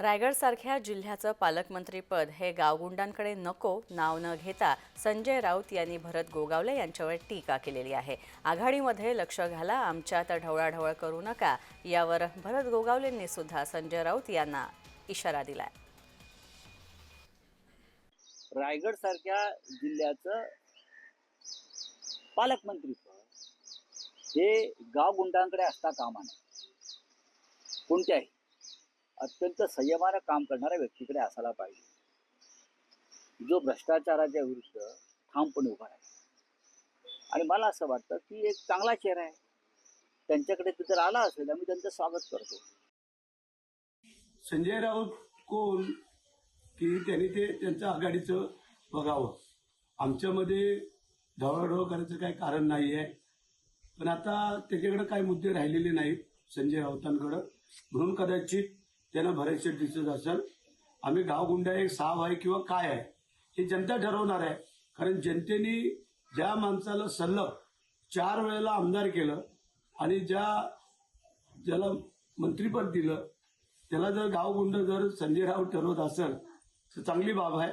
रायगडसारख्या जिल्ह्याचं पालकमंत्रीपद हे गावगुंडांकडे नको नाव न घेता संजय राऊत यांनी भरत गोगावले यांच्यावर टीका केलेली आहे. आघाडीमध्ये लक्ष घाला आमच्यात ढवळाढवळ करू नका. यावर भरत गोगावलेंनी सुद्धा संजय राऊत यांना इशारा दिलाय. रायगड सारख्या जिल्ह्याचं पालकमंत्रीपद हे गावगुंडांकडे असता कामा नये. कोणत्याही अत्यंत संयमानं काम करणाऱ्या व्यक्तीकडे असायला पाहिजे. जो भ्रष्टाचाराच्या विरुद्ध ठामपणे उभा आहे आणि मला असं वाटतं की एक चांगला चेहरा आहे. त्यांच्याकडे तू जर आला असेल आम्ही त्यांचं स्वागत करतो. संजय राऊत कोण की त्यांनी ते त्यांचं आघाडीचं बघावं. आमच्यामध्ये ढवळाढवळ करायचं काही कारण नाही आहे पण आता त्याच्याकडे काही मुद्दे राहिलेले नाहीत संजय राऊतांकडं. म्हणून कदाचित त्यांना भरायचे दिसत असेल आम्ही गावगुंडा एक साव आहे किंवा काय आहे हे जनता ठरवणार आहे. कारण जनतेने ज्या माणसाला सल्लग चार वेळेला आमदार केलं आणि ज्या ज्याला मंत्रीपद दिलं त्याला जर गावगुंड जर संजय राऊत ठरवत असेल तर चांगली बाब आहे.